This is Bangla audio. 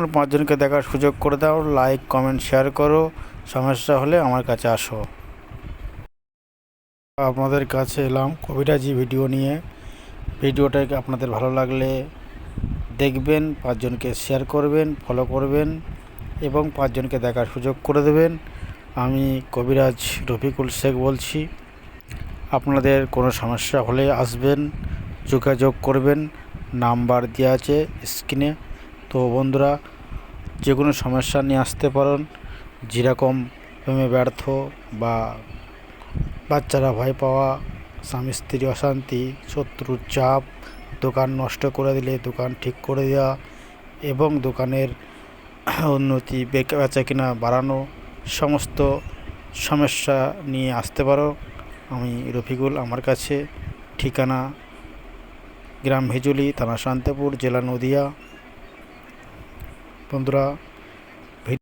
আমার পাঁচজনকে দেখার সুযোগ করে দাও লাইক কমেন্ট শেয়ার করো। সমস্যা হলে আমার কাছে আসো। আপনাদের কাছে এলাম কবিরাজি ভিডিও নিয়ে। ভিডিওটাকে আপনাদের ভালো লাগলে দেখবেন, পাঁচজনকে শেয়ার করবেন ফলো করবেন এবং পাঁচজনকে দেখার সুযোগ করে দেবেন। আমি কবিরাজ রফিকুল শেখ বলছি। আপনাদের কোনো সমস্যা হলে আসবেন, যোগাযোগ করবেন। নাম্বার দেওয়া আছে স্ক্রিনে। তো বন্ধুরা, যে কোনো সমস্যা নিয়ে আসতে পারেন। যেরকম প্রেমে ব্যর্থ বা বাচ্চারা ভয় পাওয়া, স্বামী স্ত্রী অশান্তি, শত্রুর চাপ, দোকান নষ্ট করে দিলে দোকান ঠিক করে দেওয়া এবং দোকানের উন্নতি বেচা কিনা বাড়ানো, সমস্ত সমস্যা নিয়ে আসতে পারো। আমি রফিকুল, আমার কাছে। ঠিকানা গ্রাম হেজুলি, থানা শান্তিপুর, জেলা নদিয়া। বন্ধুরা